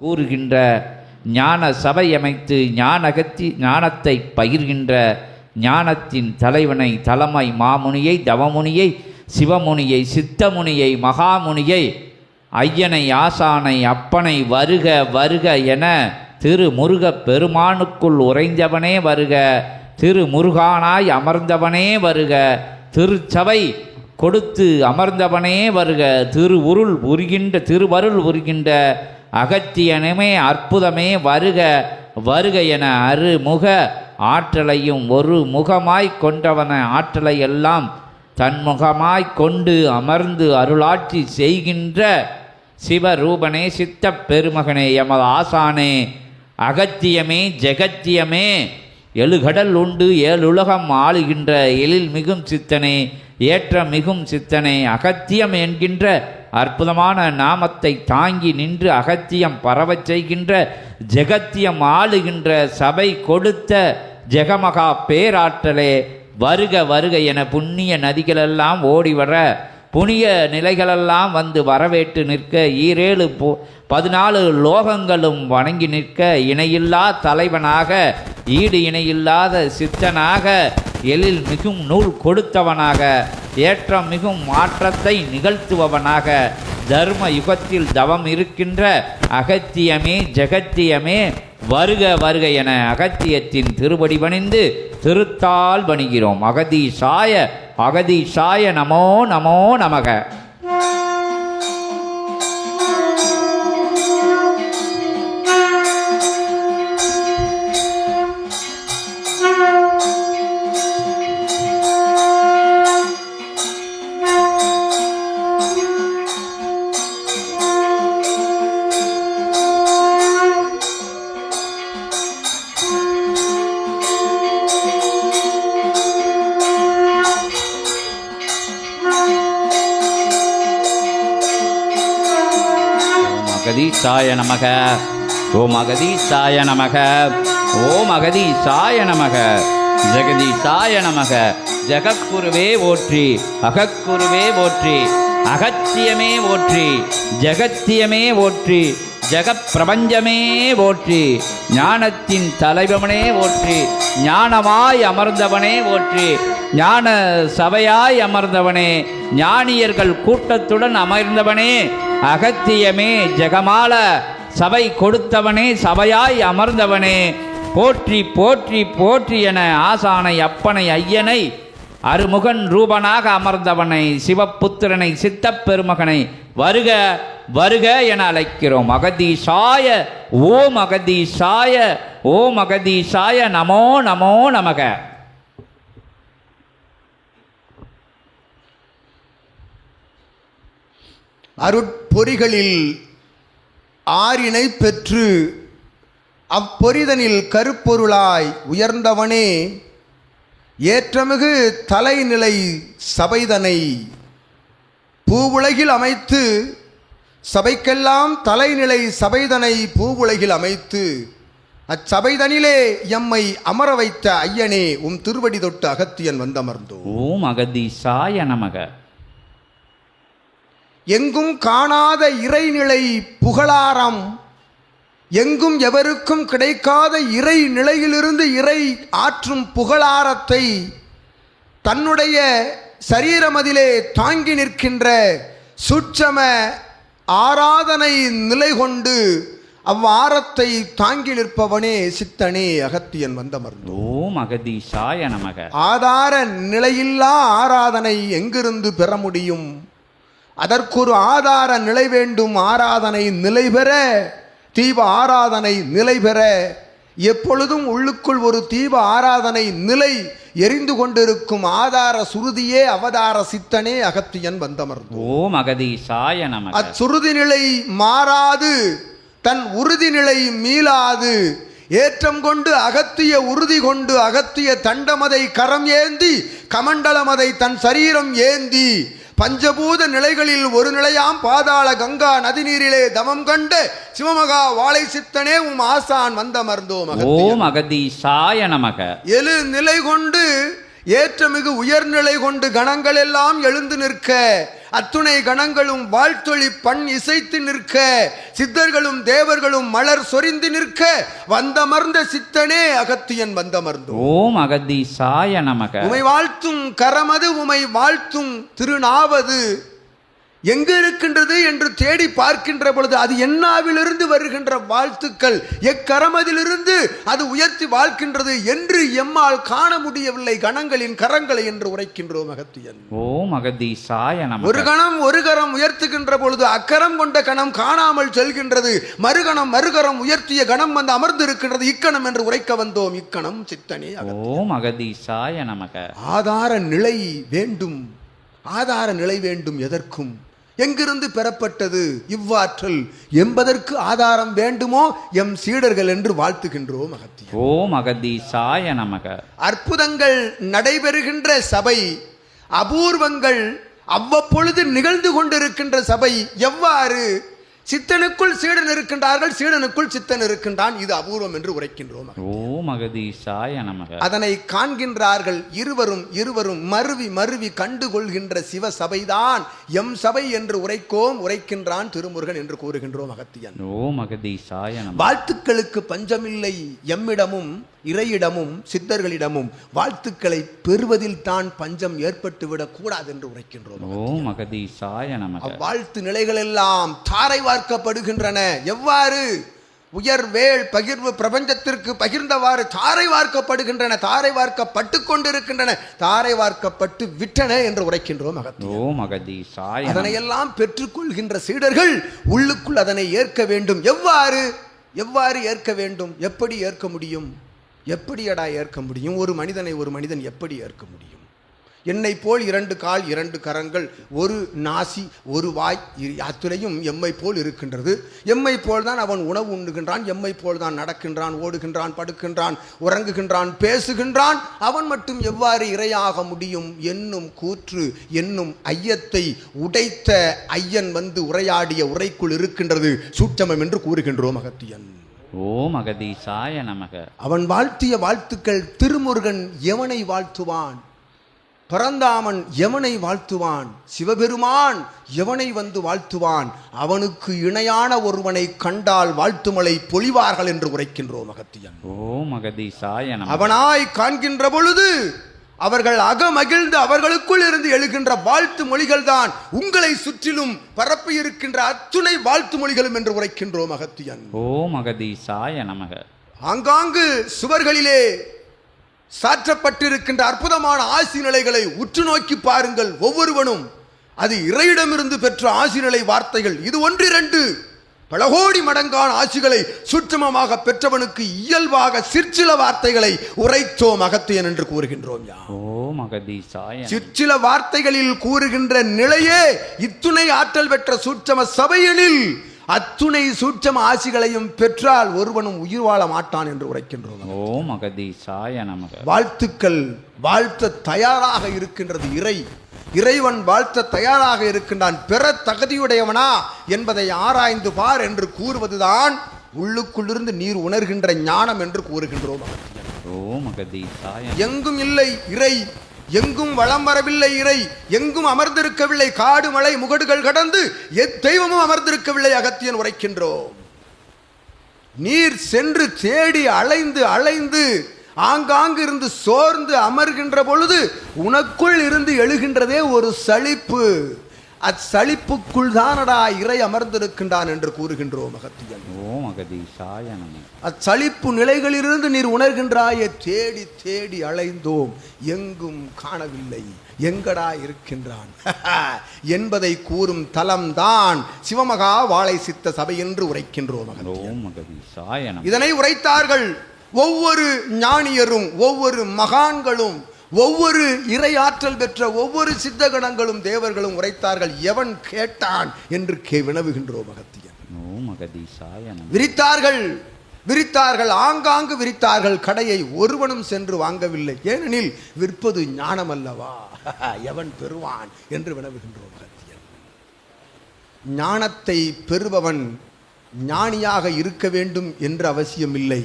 கூறுகின்ற ஞான சபை அமைத்து ஞானகத்தி ஞானத்தை பகிர்கின்ற ஞானத்தின் தலைவனை தலைமை மாமுனியை தவமுனியை சிவமுனியை சித்தமுனியை மகாமுனியை ஐயனை ஆசானை அப்பனை வருக வருக என திரு முருகப் பெருமானுக்குள் உறைந்தவனே வருக திரு முருகானாய் அமர்ந்தவனே வருக திருச்சபை கொடுத்து அமர்ந்தவனே வருக திரு உருள் உருகின்ற திருவருள் உருகின்ற அகத்தியனுமே அற்புதமே வருக வருக என அருமுக ஆற்றலையும் ஒரு முகமாய் கொண்டவன ஆற்றலை எல்லாம் தன்முகமாய் கொண்டு அமர்ந்து அருளாட்சி செய்கின்ற சிவரூபனே சித்தப் பெருமகனே எமது ஆசானே. அகத்தியமே ஜெகத்தியமே எழுகடல் உண்டு ஏழுலகம் ஆளுகின்ற எழில் மிகும் சித்தனே ஏற்ற மிகும் சித்தனே அகத்தியம் என்கின்ற அற்புதமான நாமத்தை தாங்கி நின்று அகத்தியம் பரவச் செய்கின்ற ஜெகத்தியம் ஆளுகின்ற சபை கொடுத்த ஜெகமகா பேராற்றலே வருக வருக என புண்ணிய நதிகளெல்லாம் ஓடி வர புனிய நிலைகளெல்லாம் வந்து வரவேற்று நிற்க ஈரேழு போ பதினாலு லோகங்களும் வணங்கி நிற்க இணையில்லா தலைவனாக ஈடு இணையில்லாத சித்தனாக எழில் மிகும் நூல் கொடுத்தவனாக ஏற்றம் மிகும் மாற்றத்தை நிகழ்த்துபவனாக தர்ம யுகத்தில் தவம் இருக்கின்ற அகத்தியமே ஜெகத்தியமே வருக வருக என அகத்தியத்தின் திருவடி பணிந்து திருத்தால் பணிகிறோம் அகதீசாய அகதீஷாய நமோ நமோ நமக. அகதீசாய நமக. ஓம் அகதீசாய நமக. ஓம் அகதீசாய நமக. ஜெகதீசாய நமக. ஜெகக்குருவே ஓற்றி. அகக்குருவே ஓற்றி. அகத்தியமே ஓற்றி. ஜெகத்தியமே ஓற்றி. ஜெகப் பிரபஞ்சமே ஓற்றி. ஞானத்தின் தலைவனே ஓற்றி. ஞானமாய் அமர்ந்தவனே ஓற்றி. ஞான சபையாய் அமர்ந்தவனே. ஞானியர்கள் கூட்டத்துடன் அமர்ந்தவனே. அகத்தியமே ஜெகமால சபை கொடுத்தவனே சபையாய் அமர்ந்தவனே. போற்றி போற்றி போற்றி என ஆசானை அப்பனை ஐயனை அருமுகன் ரூபனாக அமர்ந்தவனை சிவப்புத்திரனை சித்தப்பெருமகனை வருக வருக என அழைக்கிறோம். அகதீஷாய ஓம் அகதீஷாய ஓம் அகதீஷாய நமோ நமோ நமக. அருட்பொறிகளில் ஆறினை பெற்று அப்பொரிதனில் கருப்பொருளாய் உயர்ந்தவனே ஏற்றமிகு தலைநிலை சபைதனை. பூவுலகில் அமைத்து சபைக்கெல்லாம் தலைநிலை சபைதனை பூவுலகில் அமைத்து அச்சபைதனிலே எம்மை அமர வைத்த ஐயனே உம் திருவடி தொட்டு அகத்தியன் வந்தமர்ந்தோம். ஓம் அகதீசாய நமக. எங்கும் காணாத இறைநிலை புகழாரம். எங்கும் எவருக்கும் கிடைக்காத இறை நிலையிலிருந்து இறை ஆற்றும் புகழாரத்தை தன்னுடைய சரீரமதிலே தாங்கி நிற்கின்ற சூட்சம ஆராதனை நிலை கொண்டு அவ்வாரத்தை தாங்கி நிற்பவனே சித்தனே அகத்தியன் வந்தமர்ந்தோ. ஓம் அகதீசாய நமக. ஆதார நிலையில்லா ஆராதனை எங்கிருந்து பெற முடியும்? அதற்கொரு ஆதார நிலை வேண்டும் ஆராதனை நிலை பெற தீப ஆராதனை நிலை பெற. எப்பொழுதும் உள்ளுக்குள் ஒரு தீப ஆராதனை நிலை எரிந்து கொண்டிருக்கும் ஆதார சுருதியே அவதார சித்தனே அகத்தியன் வந்தமர்ந்து. ஓம் அகதீசாய நமக. அச்சுருதி நிலை மாறாது தன் உறுதி நிலை மீளாது. ஏற்றம் கொண்டு அகத்திய உறுதி கொண்டு அகத்திய தண்டமதை கரம் ஏந்தி கமண்டலமதை தன் சரீரம் ஏந்தி. பஞ்சபூத நிலைகளில் ஒரு நிலையாம் பாதாள கங்கா நதிநீரிலே தமம் கண்டு சிவமகா வாழை சித்தனே உம் ஆசான் வந்தமர்ந்தோம் அகத்தியன். ஓம் அகதீசாய நமக எழு நிலை கொண்டு ஏற்றமிகு உயர்நிலை கொண்டு கணங்கள் எல்லாம் எழுந்து நிற்க அத்துணை கணங்களும் வாழ்த்தொழி பண் இசைத்து நிற்க சித்தர்களும் தேவர்களும் மலர் சொரிந்து நிற்க வந்தமர்ந்த சித்தனே அகத்தியன் வந்தமர்ந்தோ ஓம் அகதீசாய நமக. உமை வாழ்த்தும் கரமது உமை வாழ்த்தும் திருநாவது. எங்கு இருக்கின்றது என்று தேடி பார்க்கின்ற பொழுது அது என்னாவிலிருந்து வருகின்ற வாழ்த்துக்கள்? எக்கரமதிலிருந்து அது உயர்த்தி வாழ்க்கின்றது என்று எம்மால் காண முடியவில்லை. கணங்களின் கரங்களை என்று உரைக்கின்றோம் அகத்தியன் ஓம் அகதீசாய ஒரு கணம் ஒரு கரம் உயர்த்துகின்ற பொழுது அக்கரம் கொண்ட கணம் காணாமல் செல்கின்றது. மறுகணம் மறுகரம் உயர்த்திய கணம் வந்து அமர்ந்து இருக்கின்றது இக்கணம் என்று உரைக்க வந்தோம். இக்கணம் சித்தனே. ஓம் அகதீசாய நமக. ஆதார நிலை வேண்டும். ஆதார நிலை வேண்டும் எதற்கும்? எங்கிருந்து பெறப்பட்டது இவ்வாற்றல்? என்பதற்கு ஆதாரம் வேண்டுமோ? எம் சீடர்கள் என்று வாழ்த்துகின்றோம் அகத்தியம் ஓம் அகதீசாய நமக. அற்புதங்கள் நடைபெறுகின்ற சபை அபூர்வங்கள் அவ்வப்பொழுது நிகழ்ந்து கொண்டிருக்கின்ற சபை எவ்வாறு? சித்தனுக்குள் சீடன் இருக்கின்றார்கள் சீடனுக்குள் சித்தன் இருக்கின்றான். இது அபூர்வம் என்று உரைக்கின்றோம். ஓம் அகதீசாய நமக. அதனை காண்கின்றார்கள் இருவரும் இருவரும் மருவி மருவி கண்டுகொள்கின்ற சிவ சபைதான் எம் சபை என்று உரைக்கோம் உரைக்கின்றான் திருமுருகன் என்று கூறுகின்றோம் அகத்தியன். ஓம் அகதீசாய நமக. வாழ்த்துக்களுக்கு பஞ்சமில்லை எம்மிடமும் இறையிடமும் சித்தர்களிடமும் வாழ்த்துக்களை பெறுவதில் தான் பஞ்சம் ஏற்பட்டுவிடக் கூடாது என்று உரைக்கின்றோம் ஓம் அகதீசாய நமக. அவ்வாழ்த்து நிலைகள் எல்லாம் தாரை வார்க்கப்படுகின்றன எவ்வாறு? உயர் வேள் பகிர்வு பிரபஞ்சத்திற்கு பகிர்ந்தவாறு தாரை வார்க்கப்படுகின்றன. தாரை வார்க்கப்பட்டு கொண்டிருக்கின்றன. தாரை வார்க்கப்பட்டு விட்டன என்று உரைக்கின்றோம் ஓம் அகதீசாய அதனையெல்லாம் பெற்றுக்கொள்கின்ற சீடர்கள் உள்ளுக்குள் அதனை ஏற்க வேண்டும். எவ்வாறு? எவ்வாறு ஏற்க வேண்டும்? எப்படி ஏற்க முடியும்? எப்படியடா ஏற்க முடியும்? ஒரு மனிதனை ஒரு மனிதன் எப்படி ஏற்க முடியும்? என்னை போல் இரண்டு கால் இரண்டு கரங்கள் ஒரு நாசி ஒரு வாய் அத்துணையும் எம்மை போல் இருக்கின்றது. எம்மை போல் தான் அவன் உணவு உண்ணுகின்றான் எம்மை போல் தான் நடக்கின்றான் ஓடுகின்றான் படுக்கின்றான் உறங்குகின்றான் பேசுகின்றான். அவன் மட்டும் எவ்வாறு இரையாக முடியும் என்னும் கூற்று என்னும் ஐயத்தை உடைத்த ஐயன் வந்து உரையாடிய உரைக்குள் இருக்கின்றது சூட்சமம் என்று கூறுகின்றோம் அகத்தியன் ஓம் அகதீசாய நமக. அவன் வாழ்த்திய வாழ்த்துக்கள் திருமுருகன் எவனை வாழ்த்துவான்? பரந்தாமன் எவனை வாழ்த்துவான்? சிவபெருமான் எவனை வந்து வாழ்த்துவான்? அவனுக்கு இணையான ஒருவனை கண்டால் வாழ்த்துமலை பொழிவார்கள் என்று உரைக்கின்றோம் அகத்தியன் ஓம் அகதீசாய நமக அவனாய் காண்கின்ற பொழுது அவர்கள் அகமகிழ்ந்து அவர்களுக்குள் இருந்து எழுகின்ற வாழ்த்து மொழிகள் தான் உங்களை சுற்றிலும் பரப்பி இருக்கின்ற அத்துணை வாழ்த்து மொழிகளும் என்று உரைக்கின்றோம் அகத்தியன் ஓம் அகதீசாய நமக. ஆங்காங்கு சுவர்களிலே சாற்றப்பட்டிருக்கின்ற அற்புதமான ஆசி நிலைகளை உற்று நோக்கி பாருங்கள் ஒவ்வொருவனும். அது இறையிடமிருந்து பெற்ற ஆசி நிலை வார்த்தைகள். இது ஒன்றிரண்டு. பல கோடி மடங்கான ஆசிகளை சுற்றுமமாக பெற்றவனுக்கு இயல்பாக சிற்சில வார்த்தைகளை உரைத்தோம் அகத்தியன் என்று கூறுகின்றோம். சிற்சில வார்த்தைகளில் கூறுகின்ற நிலையே இத்துணை ஆற்றல் பெற்ற சூட்சம சபையனில் அத்துணை சூட்சம ஆசிகளையும் பெற்றால் ஒருவனும் உயிர் வாழ மாட்டான் என்று உரைக்கின்றோம். ஓம் அகதீசாய நமக. வாழ்த்துக்கள் வாழ்த்த தயாராக இருக்கின்றது இறை. இறைவன் வாழ்த்த தயாராக இருக்கின்றான். பெற தகுதியுடையவனா என்பதை ஆராய்ந்து பார் என்று கூறுவதுதான் உள்ளுக்குள்ளிருந்து நீர் உணர்கின்ற ஞானம் என்று கூறுகின்றோம். ஓம் அகதீசாய எங்கும் இல்லை இறை. எங்கும் வளம் வரவில்லை இறை எங்கும் அமர்ந்திருக்கவில்லை காடு மலை முகடுகள் கடந்து எத்தெய்வமும் அமர்ந்திருக்கவில்லை அகத்தியன் உரைக்கின்றோம். நீர் சென்று தேடி அலைந்து அலைந்து ஆங்காங்கு இருந்து சோர்ந்து அமர்கின்ற பொழுது உனக்குள் இருந்து எழுகின்றதே ஒரு சலிப்பு. அச்சலிப்புக்குள் தானடா இறை அமர்ந்திருக்கின்றான் என்று கூறுகின்றோம் அகத்தியன் ஓம் அகதீசாய நமக அச்சலிப்பு நிலைகளிலிருந்து நீர் உணர்கின்றாயே தேடி தேடி அலைந்தோம் எங்கும் காணவில்லை எங்கடா இருக்கின்றான்? என்பதை கூறும் தலம்தான் சிவமகா வாழை சித்த சபை என்று உரைக்கின்றோம். ஓம் அகதீசாய நமக இதனை உரைத்தார்கள் ஒவ்வொரு ஞானியரும் ஒவ்வொரு மகான்களும் ஒவ்வொரு இறையாற்றல் பெற்ற ஒவ்வொரு சித்தகணங்களும் தேவர்களும் உரைத்தார்கள். எவன் கேட்டான் என்று கே வினவுகின்றோம் நமக விரித்தார்கள் விரித்தார்கள் ஆங்காங்கு விரித்தார்கள். கடையை ஒருவனும் சென்று வாங்கவில்லை. ஏனெனில் விற்பது ஞானம் அல்லவா எவன் பெறுவான் என்று வினவுகின்றோம் அகத்தியன் ஞானத்தை பெறுபவன் ஞானியாக இருக்க வேண்டும் என்ற அவசியமில்லை.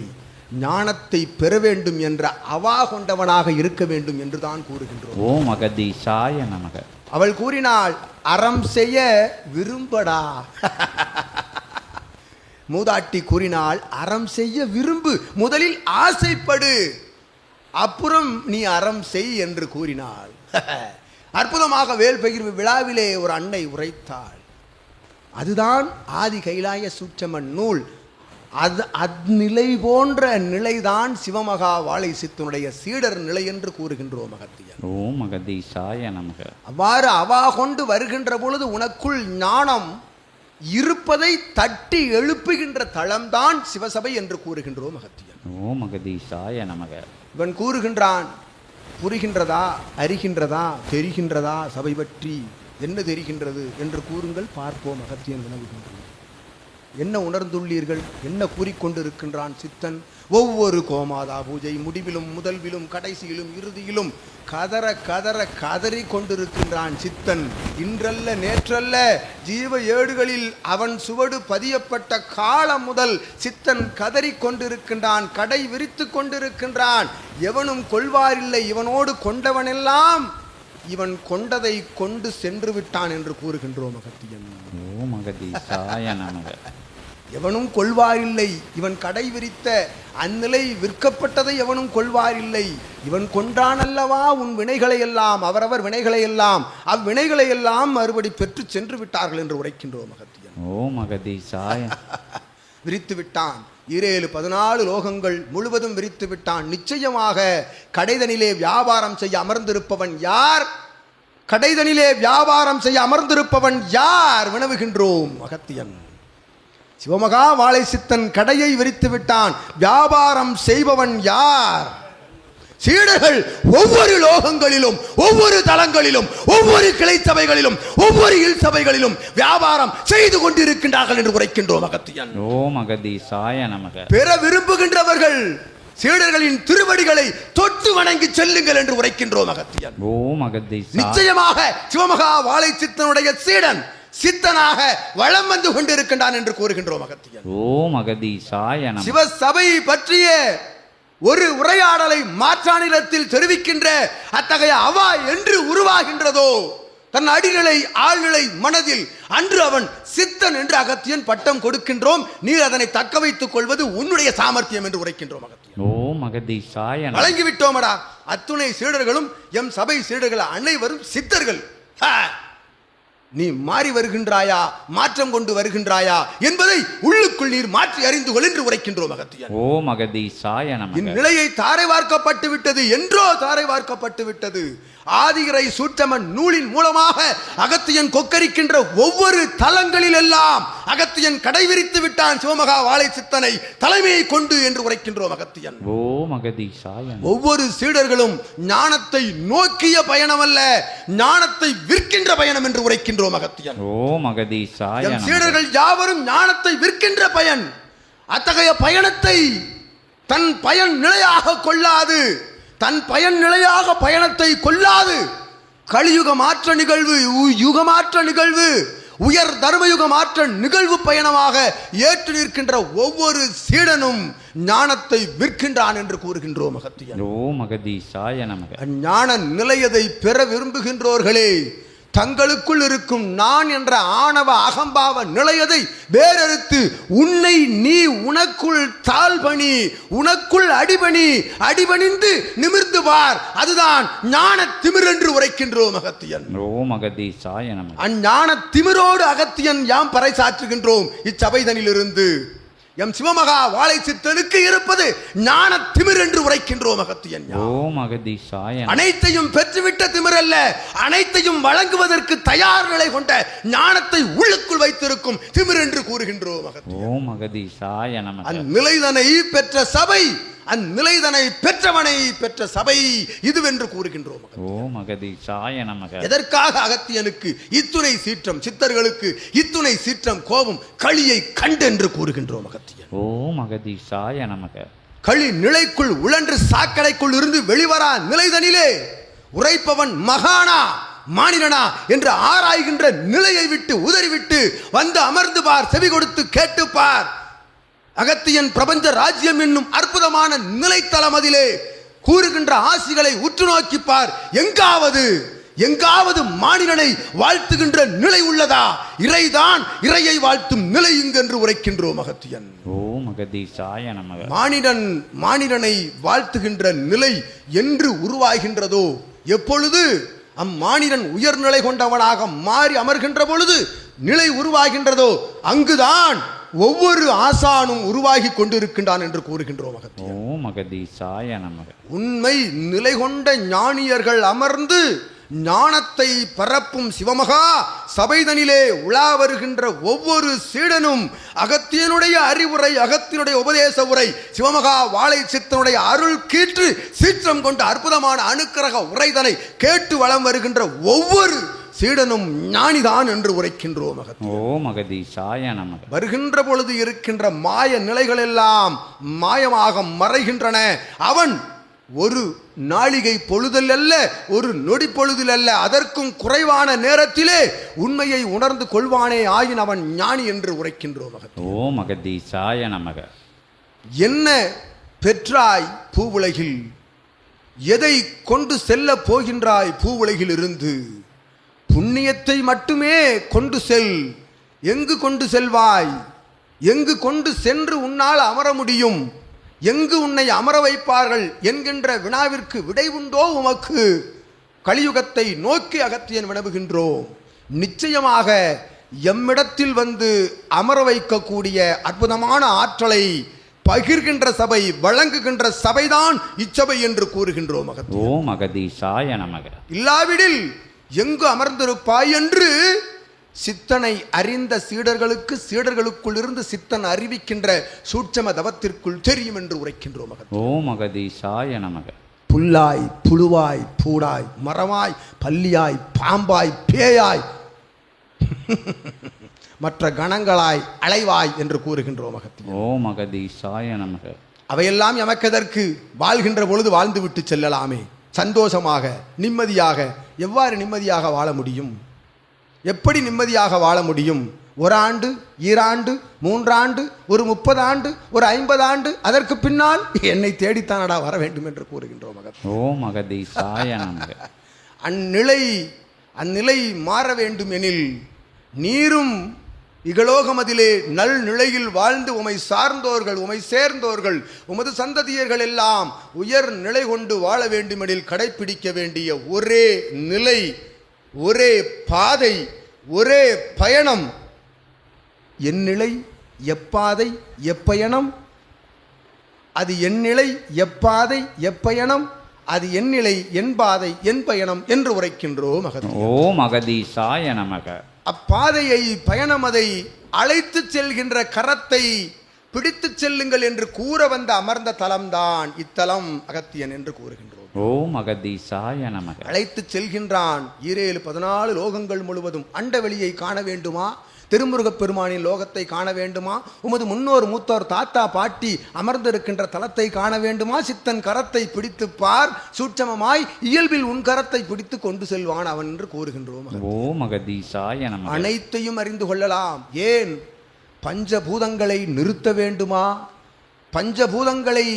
ஞானத்தை பெற வேண்டும் என்ற அவா கொண்டவனாக இருக்க வேண்டும் என்று தான் கூறுகின்றோம். ஓம் அகதீசாய நமக. அவள் கூறினாள் அறம் செய்ய விரும்படா. மூதாட்டி கூறினாள் அறம் செய்ய விரும்பு முதலில் ஆசைப்படு. அப்புறம் நீ அறம் செய் என்று கூறினாள். அற்புதமாக வேல் பகிர்வு விழாவிலே ஒரு அன்னை உரைத்தாள். அதுதான் ஆதி கைலாய சூட்சமன் நூல். அது அந்நிலை போன்ற நிலைதான் சிவமகா வாழை சித்தனுடைய சீடர் நிலை என்று கூறுகின்றோம் அகத்தியன் ஓம் அகதீசாய நமக. அவ்வாறு அவா கொண்டு வருகின்ற பொழுது உனக்குள் ஞானம் இருப்பதை தட்டி எழுப்புகின்ற தளம்தான் சிவசபை என்று கூறுகின்றோம் அகத்தியன் ஓம் அகதீசாய நமக. இவன் கூறுகின்றான் புரிகின்றதா அறிகின்றதா தெரிகின்றதா சபை பற்றி என்ன தெரிகின்றது என்று கூறுங்கள் பார்ப்போம் அகத்தியன் வினவுகின்றான் என்ன உணர்ந்துள்ளீர்கள்? என்ன கூறிக்கொண்டிருக்கின்றான் சித்தன்? ஒவ்வொரு கோமாதா பூஜை முடிவிலும் முதல்விலும் கடைசியிலும் இறுதியிலும் கதற கதற கதறி கொண்டிருக்கின்றான் சித்தன். இன்றல்ல நேற்றல்ல ஜீவ ஏடுகளில் அவன் சுவடு பதியப்பட்ட காலம் முதல் சித்தன் கதறி கொண்டிருக்கின்றான் கடை விரித்து கொண்டிருக்கின்றான். எவனும் கொள்வாரில்லை இவனோடு கொண்டவனெல்லாம் இவன் கொண்டதை கொண்டு சென்று விட்டான் என்று கூறுகின்றோம் அகத்தியன் ஓம் அகதீசாய நமக. எவனும் கொள்வாரில்லை. இவன் கடை விரித்த அந்நிலை விற்கப்பட்டதை எவனும் கொள்வாரில்லை. இவன் கொன்றான் அல்லவா உன் வினைகளை எல்லாம் அவரவர் வினைகளை எல்லாம் அவ்வினைகளை எல்லாம் மறுபடி பெற்று சென்று விட்டார்கள் என்று உரைக்கின்றோம் அகத்தியன் ஓம் அகதீசாய விரித்து விட்டான். ஈரேழு பதினாலு லோகங்கள் முழுவதும் விரித்து விட்டான். நிச்சயமாக கடைதனிலே வியாபாரம் செய்ய அமர்ந்திருப்பவன் யார்? கடைதனிலே வியாபாரம் செய்ய அமர்ந்திருப்பவன் யார்? வினவுகின்றோம் அகத்தியன் சிவமகா வாழை சித்தன் கடையை விரித்து விட்டான். வியாபாரம் செய்பவன் யார்? சீடர்கள் ஒவ்வொரு லோகங்களிலும் ஒவ்வொரு தலங்களிலும் ஒவ்வொரு கிளை சபைகளிலும் ஒவ்வொரு இல் சபைகளிலும் வியாபாரம் செய்து கொண்டிருக்கின்றார்கள் என்று உரைக்கின்றோம் அகத்தியன். ஓம் அகதீசாய நமக. பெற விரும்புகின்றவர்கள் சீடர்களின் திருவடிகளை தொட்டு வணங்கி செல்லுங்கள் என்று உரைக்கின்றோம் அகத்தியன். ஓம் அகதீசாய நிச்சயமாக சிவமகா வாழை சித்தனுடைய சீடன் சித்தனாக வளம் வந்து கொண்டிருக்கின்றான் என்று கூறுகின்றோம் அகத்தியன் ஓம் அகதீசாய நமக சிவ சபை பற்றிய ஒரு உரையாடலை மாற்றானிலத்தில் தெரிவிக்கின்ற அத்தகைய அவா என்று உருவாகின்றதோ தன் அடிநிலை ஆழ்நிலை மனதில் அன்று அவன் சித்தன் என்று அகத்தியன் பட்டம் கொடுக்கின்றோம். நீ அதனை தக்க வைத்துக் கொள்வது உன்னுடைய சாமர்த்தியம் என்று உரைக்கின்றோம் அகத்தியன் ஓம் அகதீசாய நமக வழங்கி விட்டோமடா அத்துணை சீடர்களும் எம் சபை சீடர்கள் அனைவரும் சித்தர்கள்! நீ மாறி வருகின்றாயா? மாற்றம் கொண்டு வருகின்றாயா? என்பதை உள்ளுக்குள் நீர் மாற்றி அறிந்து கொள் என்று உரைக்கின்றோம் அகத்தியன் ஓம் அகதீசாய நமக இந்நிலையை தாரை வார்க்கப்பட்டு விட்டது என்றோ தாரை வார்க்கப்பட்டு விட்டது. ஆதிகரை சூற்றமன் நூலின் மூலமாக அகத்தியன் கொக்கரிக்கின்ற ஒவ்வொரு தலங்களில் எல்லாம் அகத்தியன் கடைவிரித்து விட்டான் சிவமகா வாழை சித்தனை தலைமையை கொண்டு என்று உரைக்கின்றோம் அகத்தியன் ஓம் அகதீசாய நமக. ஒவ்வொரு சீடர்களும் ஞானத்தை நோக்கிய பயணம் அல்ல ஞானத்தை விற்கின்ற பயணம் என்று உரைக்கின்றோம் அகத்தியன் எம் நமக சீடர்கள் யாவரும் ஞானத்தை விற்கின்ற பயன். அத்தகைய பயணத்தை தன் பயன் நிலையாக கொள்ளாது. தன் பயன் நிலையாக பயணத்தை கொள்ளாது. கலியுக மாற்ற நிகழ்வு யுகமாற்ற நிகழ்வு உயர் தர்மயுக மாற்ற நிகழ்வு பயணமாக ஏற்று நிற்கின்ற ஒவ்வொரு சீடனும் ஞானத்தை விற்கின்றான் என்று கூறுகின்றோம் அகத்தியன் ஓம் அகதீசாய நமக அஞ்ஞான நிலையதை பெற விரும்புகின்றோர்களே தங்களுக்குள் இருக்கும் நான் என்ற ஆணவ அகம்பாவ நிலையதை வேறறுத்து உன்னை நீ உனக்குள் தாழ்பணி உனக்குள் அடிபணி அடிபணிந்து நிமிர்ந்து பார் அதுதான் ஞான திமிர் என்று உரைக்கின்றோம் அகத்தியன் ஓம் அகதீசாய அஞ்ஞான திமிரோடு அகத்தியன் யாம் பறைசாற்றுகின்றோம் இச்சபைதனிலிருந்து எம் சிவமகா வாழை சித்தனுக்கு இருப்பது ஞான திமிர் என்று உரைக்கின்றோம் அகத்தியன். ஓம் அகதீசாய நமக அனைத்தையும் பெற்றுவிட்ட திமிரல்ல அனைத்தையும் வழங்குவதற்கு தயார் நிலை கொண்ட ஞானத்தை உள்ளுக்குள் வைத்திருக்கும் திமிர் என்று கூறுகின்றோம். ஓம் அகதீசாய நமக அந்நிலைதனை பெற்ற சபை அந்நிலைதனை பெற்றவனை பெற்ற சபை இதுவென்று கூறுகின்றோம் அகத்தியன். ஓம் அகதீசாய நமக. எதற்காக அகத்தியனுக்கு இத்துணை சீற்றம் சித்தர்களுக்கு இத்துணை சீற்றம் கோபம் களியை கண்டென்று கூறுகின்றோம் அகத்தியன். ஓம் அகதீசாய நமக. களி நிலைக்குள் உழன்று சாக்கடைக்குள் இருந்து வெளிவரா நிலைதனிலே. உரைப்பவன் மகானா மானிடனா என்று ஆராய்கின்ற நிலையை விட்டு உதறிவிட்டு வந்து அமர்ந்து பார் செவி கொடுத்து கேட்டு பார். அகத்தியன் பிரபஞ்ச ராஜ்யம் என்னும் அற்புதமான நிலைத்தலம் அதிலே கூறுகின்ற ஆசிகளை உற்று நோக்கிப் பார். எங்காவது எங்காவது மானிடனை வாழ்த்துகின்ற நிலை உள்ளதா? இறைதான் இறையை வாழ்த்தும் நிலை இங்கென்று உரைக்கின்றோம் அகத்தியன். ஓம் அகதீசாய நமக. மானிடன் மானிடனை வாழ்த்துகின்ற நிலை என்று உருவாகின்றதோ? எப்பொழுது? அம்மானிடன் உயர்நிலை கொண்டவனாக மாறி அமர்கின்ற பொழுது நிலை உருவாகின்றதோ? அங்குதான் ஒவ்வொரு ஆசானும் உருவாகி கொண்டிருக்கின்றான் என்று கூறுகின்றோம் உண்மை நிலை கொண்ட ஞானியர்கள் அமர்ந்து ஞானத்தை பரப்பும் சிவமகா சபைதனிலே உலா வருகின்ற ஒவ்வொரு சீடனும் அகத்தியனுடைய அறிவுரை அகத்தினுடைய உபதேச உரை சிவமகா வாழை சித்தனுடைய அருள் கீற்று சீற்றம் கொண்ட அற்புதமான அணுக்கரக உரைதனை கேட்டு வலம் வருகின்ற ஒவ்வொரு சீடனும் ஞானிதான் என்று உரைக்கின்றோம் ஓம் அகதீசாய நமக. வருகின்ற பொழுது இருக்கின்ற மாய நிலைகள் எல்லாம் மாயமாக மறைகின்றன. அவன் ஒரு நாளிகை பொழுதில் அல்ல ஒரு நொடி பொழுதில் அல்ல அதற்கும் குறைவான நேரத்திலே உண்மையை உணர்ந்து கொள்வானே ஆயின் அவன் ஞானி என்று உரைக்கின்றோம் மகன் ஓம் அகதீசாய நமக. என்ன பெற்றாய் பூவுலகில்? எதை கொண்டு செல்ல போகின்றாய் பூவுலகில் இருந்து புண்ணியத்தை மட்டுமே கொண்டு செல். எங்கு கொண்டு செல்வாய்? எங்கு கொண்டு சென்று உன்னால் அமர முடியும்? எங்கு உன்னை அமர வைப்பார்கள் என்கின்ற வினாவிற்கு விடை உண்டோ உமக்கு? கலியுகத்தை நோக்கி அகத்தியன் வினவுகின்றோம். நிச்சயமாக எம்மிடத்தில் வந்து அமர வைக்கக்கூடிய அற்புதமான ஆற்றலை பகிர்கின்ற சபை வழங்குகின்ற சபைதான் இச்சபை என்று கூறுகின்றோம் அகத்தியன் ஓம் அகதீசாய நமக. இல்லாவிடில் எங்கு அமர்ந்திருப்பாய் என்று சித்தனை அறிந்த சீடர்களுக்கு சீடர்களுக்குள் இருந்து சித்தன் அறிவிக்கின்ற சூட்சம தவத்திற்குள் தெரியும் என்று உரைக்கின்றோம் மகன் ஓம் அகதீசாய நமக. புல்லாய் புழுவாய் பூடாய் மரமாய் பல்லியாய் பாம்பாய் பேயாய் மற்ற கணங்களாய் அலைவாய் என்று கூறுகின்றோம் மகத்தில் ஓம் அகதீசாய நமக. அவையெல்லாம் எமக்கதற்கு வாழ்கின்ற பொழுது வாழ்ந்துவிட்டு செல்லலாமே. சந்தோஷமாக நிம்மதியாக எவ்வாறு நிம்மதியாக வாழ முடியும்? எப்படி நிம்மதியாக வாழ முடியும்? ஒரு ஆண்டு ஈராண்டு மூன்றாண்டு ஒரு முப்பது ஆண்டு ஒரு ஐம்பது ஆண்டு அதற்கு பின்னால் என்னை தேடித்தானடா வர வேண்டும் என்று கூறுகின்றோம் அந்நிலை அந்நிலை மாற வேண்டும் எனில் நீரும் இகலோகமதிலே நல் நிலையில் வாழ்ந்து உமை சார்ந்தோர்கள் உமை சேர்ந்தோர்கள் உமது சந்ததியர்கள் எல்லாம் உயர் நிலை கொண்டு வாழ வேண்டுமெனில் கடைப்பிடிக்க வேண்டிய ஒரே நிலை ஒரே பாதை ஒரே பயணம். என் நிலை எப்பாதை எப்பயணம் அது என் நிலை எப்பாதை எப்பயணம் அது என் நிலை என் பாதை என் பயணம் என்று உரைக்கின்றோம் அகதி ஓம் அகதீசாய நமக. அப்பாதையை பயணம் அதை அழைத்து செல்கின்ற கரத்தை பிடித்துச் செல்லுங்கள் என்று கூற வந்த அமர்ந்த தலம்தான் இத்தலம் அகத்தியன் என்று கூறுகின்றோம். ஓம் அகதீசாய நமக. அழைத்துச் செல்கின்றான். ஈரேழு பதினாலு லோகங்கள் முழுவதும் அண்டவெளியை காண வேண்டுமா? திருமுருகப் பெருமானின் லோகத்தை காண வேண்டுமா? உமது முன்னோர் மூத்தோர் தாத்தா பாட்டி அமர்ந்திருக்கின்ற தலத்தை காண வேண்டுமா? சித்தன் கரத்தை பிடித்து பார் சூட்சமமாய் இயல்பில் உன் கரத்தை பிடித்து கொண்டு செல்வான் அவன் என்று கூறுகின்றோம். ஓம் அகதீசாய நமக அனைத்தையும் அறிந்து கொள்ளலாம். ஏன்? பஞ்சபூதங்களை நிறுத்த வேண்டுமா? பஞ்சபூதங்களை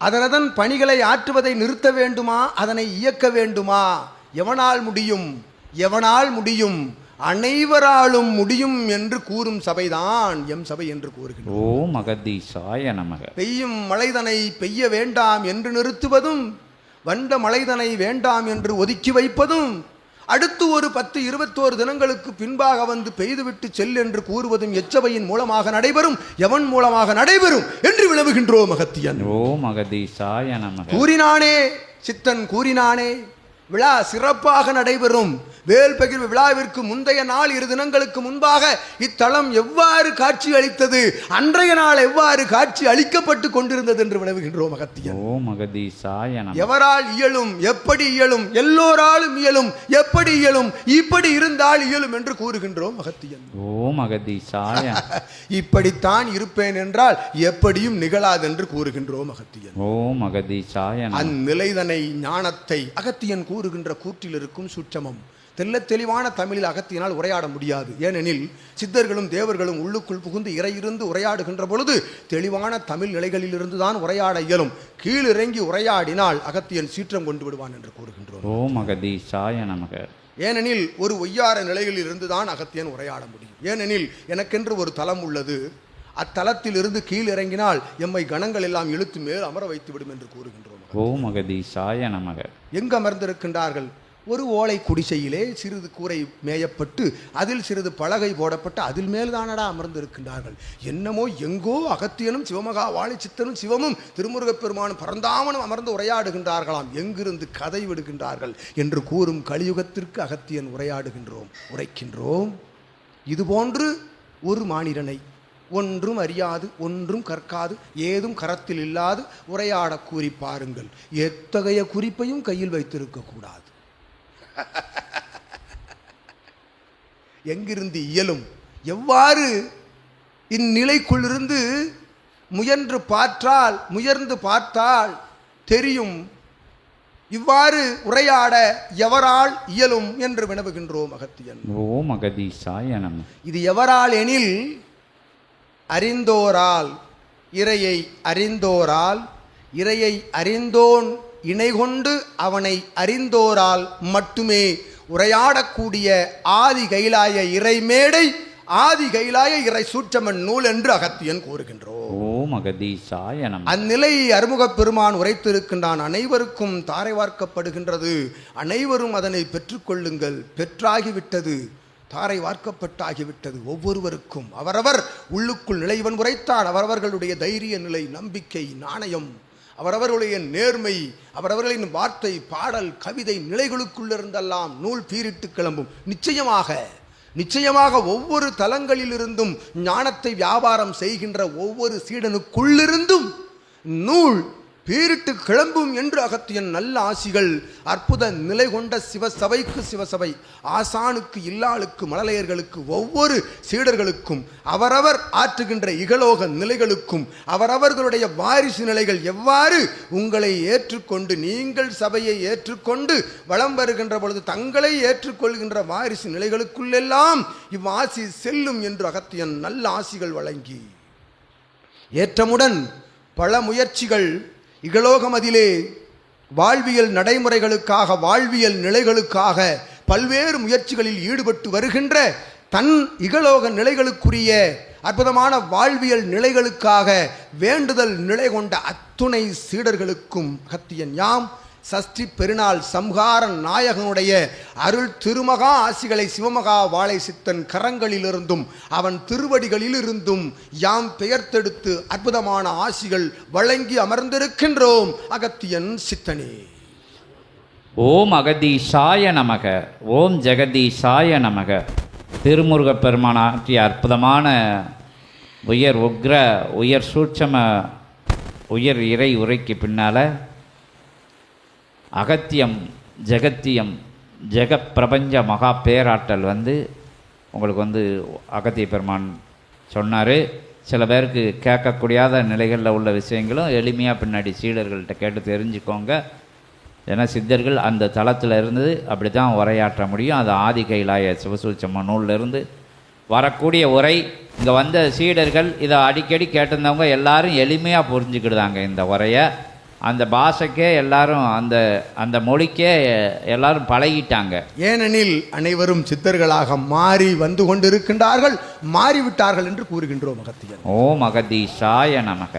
அதனதன் பணிகளை ஆற்றுவதை நிறுத்த வேண்டுமா? அதனை இயக்க வேண்டுமா? எவனால் முடியும்? எவனால் முடியும்? அனைவராலும் முடியும் என்று கூறும் சபைதான் எம் சபை என்று கூறுகின்றோம் ஓம் அகதீசாய நமக. பெய்யும் மழைதனை பெய்ய வேண்டாம் என்று நிறுத்துவதும் வந்த மழைதனை வேண்டாம் என்று ஒதுக்கி வைப்பதும் அடுத்து ஒரு பத்து இருபத்தோரு தினங்களுக்கு பின்பாக வந்து பெய்துவிட்டு செல் என்று கூறுவதும் எச்சபையின் மூலமாக நடைபெறும் எவன் மூலமாக நடைபெறும் என்று விளவுகின்றோம் அகத்தியன் ஓம் அகதீசாய நமக. கூறினானே சித்தன் கூறினானே விழா சிறப்பாக நடைபெறும். வேல் பகிர்வு விழாவிற்கு முந்தைய நாள் இரு தினங்களுக்கு முன்பாக இத்தலம் எவ்வாறு காட்சி அளித்தது? அன்றைய நாள் எவ்வாறு காட்சி அளிக்கப்பட்டு கொண்டிருந்தது என்று விளவுகின்றோம் அகத்தியன் எவரால் இயலும் எப்படி இயலும் எல்லோராலும் இயலும் எப்படி இயலும் இப்படி இருந்தால் இயலும் என்று கூறுகின்றோம் அகத்தியன் ஓம் அகதீசாய இப்படித்தான் இருப்பேன் என்றால் எப்படியும் நிகழாது என்று கூறுகின்றோம் அகத்தியன் ஓம் அகதீசாய நமக அந்நிலைதனை ஞானத்தை அகத்தியன் கூறுகின்ற கூற்றில் இருக்கும் சுற்றமம் தெள்ளத் தெளிவான தமிழில் அகத்தியனால் உரையாட முடியாது. ஏனெனில் சித்தர்களும் தேவர்களும் உள்ளுக்குள் புகுந்து இறை இருந்து உரையாடுகின்ற பொழுது தெளிவான தமிழ் நிலைகளிலிருந்து தான் உரையாட இயலும். கீழிறங்கி உரையாடினால் அகத்தியன் சீற்றம் கொண்டு விடுவான் என்று கூறுகின்றோம். ஓம் அகதீசாய நமக. ஏனெனில் ஒரு ஒய்யார நிலைகளில் இருந்துதான் அகத்தியன் உரையாட முடியும். ஏனெனில் எனக்கென்று ஒரு தலம் உள்ளது. அத்தலத்தில் இருந்து கீழ் இறங்கினால் எம்மை கணங்கள் எல்லாம் இழுத்து மேல் அமர வைத்து விடும் என்று கூறுகின்றோம். ஓம் அகதீசாய நமக. எங்கு அமர்ந்திருக்கின்றார்கள்? ஒரு ஓலை குடிசையிலே சிறிது கூரை மேயப்பட்டு அதில் சிறிது பலகை போடப்பட்டு அதில் மேல் தானடா அமர்ந்திருக்கின்றார்கள். என்னமோ எங்கோ அகத்தியனும் சிவமகா வாழிச்சித்தனும் சிவமும் திருமுருகப் பெருமானும் பரந்தாமனும் அமர்ந்து உரையாடுகின்றார்களாம். எங்கிருந்து கதை விடுகின்றார்கள் என்று கூறும் கலியுகத்திற்கு அகத்தியன் உரையாடுகின்றோம் உரைக்கின்றோம். இதுபோன்று ஒரு மானிடனை ஒன்றும் அறியாது ஒன்றும் கற்காது ஏதும் கரத்தில் இல்லாது உரையாட கூறி பாருங்கள். எத்தகைய குறிப்பையும் கையில் வைத்திருக்க கூடாது. எங்கிருந்து இயலும்? எவ்வாறு இந்நிலைக்குள்ளிருந்து முயன்று பார்த்தால் முயர்ந்து பார்த்தால் தெரியும். இவ்வாறு உரையாட எவரால் இயலும் என்று வினவுகின்றோம் அகத்தியன். ஓம் அகதீசாய நம. இது எவரால் எனில் அறிந்தோரால் இறையை அறிந்தோரால் இறையை அறிந்தோன் இணை கொண்டு அவனை அறிந்தோரால் மட்டுமே உரையாடக்கூடிய ஆதி கைலாய இறைமேடை ஆதி கைலாய இறை சூற்றமன் நூல் என்று அகத்தியன் கூறுகின்றோம். ஓம் அகதீசாய நம. அந்நிலையை அருமுகப் பெருமான் உரைத்திருக்கின்றான் அனைவருக்கும் தாரை வார்க்கப்படுகின்றது. அனைவரும் அதனை பெற்றுக்கொள்ளுங்கள் பெற்றாகிவிட்டது. தாரை வார்க்கப்பட்டாகிவிட்டது ஒவ்வொருவருக்கும். அவரவர் உள்ளுக்குள் நிலைவன் உரைத்தால் அவரவர்களுடைய தைரிய நிலை நம்பிக்கை நாணயம். அவரவர்களுடைய நேர்மை அவரவர்களின் வார்த்தை பாடல் கவிதை நிலைகளுக்குள்ளிருந்தெல்லாம் நூல் பீரிட்டு கிளம்பும். நிச்சயமாக நிச்சயமாக ஒவ்வொரு தலங்களிலிருந்தும் ஞானத்தை வியாபாரம் செய்கின்ற ஒவ்வொரு சீடனுக்குள்ளிருந்தும் நூல் பேரிட்டு கிளம்பும் என்று அகத்தியன் நல்ல ஆசிகள் அற்புத நிலை கொண்ட சிவசபைக்கு சிவசபை ஆசானுக்கு இல்லாளுக்கு மழலையர்களுக்கு ஒவ்வொரு சீடர்களுக்கும் அவரவர் ஆற்றுகின்ற இகலோக நிலைகளுக்கும் அவரவர்களுடைய வாரிசு நிலைகள் எவ்வாறு உங்களை ஏற்றுக்கொண்டு நீங்கள் சபையை ஏற்றுக்கொண்டு வலம் வருகின்ற பொழுது தங்களை ஏற்றுக்கொள்கின்ற வாரிசு நிலைகளுக்குள்ளெல்லாம் இவ்வாசி செல்லும் என்று அகத்தியன் நல்ல ஆசிகள் வழங்கி. ஏற்றமுடன் பல முயற்சிகள் இகலோகம் அதிலே வாழ்வியல் நடைமுறைகளுக்காக வாழ்வியல் நிலைகளுக்காக பல்வேறு முயற்சிகளில் ஈடுபட்டு வருகின்ற தன் இகலோக நிலைகளுக்குரிய அற்புதமான வாழ்வியல் நிலைகளுக்காக வேண்டுதல் நிலை கொண்ட அத்துணை சீடர்களுக்கும் அகத்தியன் யாம். சஷ்டி பெருநாள் சம்ஹாரன் நாயகனுடைய அருள் திருமகா ஆசிகளை சிவமகா வாழை சித்தன் கரங்களிலிருந்தும் அவன் திருவடிகளிலிருந்தும் யாம் பெயர்த்தெடுத்து அற்புதமான ஆசிகள் வழங்கி அமர்ந்திருக்கின்றோம் அகத்தியன் சித்தனே. ஓம் அகதீஷாய நமக ஓம் ஜெகதீசாய நமக. திருமுருகப் பெருமான் ஆற்றிய அற்புதமான உயர் உக்ர உயர் சூட்சம உயர் இறை உரைக்கு பின்னால் அகத்தியம் ஜெகத்தியம் ஜெகப்பிரபஞ்ச மகா பேராற்றல் வந்து உங்களுக்கு வந்து அகத்திய பெருமான் சொன்னார். சில பேருக்கு கேட்கக்கூடியாத நிலைகளில் உள்ள விஷயங்களும் எளிமையாக பின்னாடி சீடர்கள்ட்ட கேட்டு தெரிஞ்சுக்கோங்க. ஏன்னா சித்தர்கள் அந்த தளத்தில் இருந்து அப்படி தான் உரையாற்ற முடியும். அது ஆதி கைலாய சிவசூச்சம்ம நூல்ல இருந்து வரக்கூடிய உரை. இங்கே வந்த சீடர்கள் இதை அடிக்கடி கேட்டிருந்தவங்க எல்லாரும் எளிமையாக புரிஞ்சுக்கிடுதாங்க இந்த உரையை. அந்த பாஷைக்கே எல்லாரும் அந்த அந்த மொழிக்கே எல்லாரும் பழகிட்டாங்க. ஏனெனில் அனைவரும் சித்தர்களாக மாறி வந்து கொண்டிருக்கின்றார்கள் மாறிவிட்டார்கள் என்று கூறுகின்றோம் அகத்தியன் ஓம் அகதீஷாய நமக.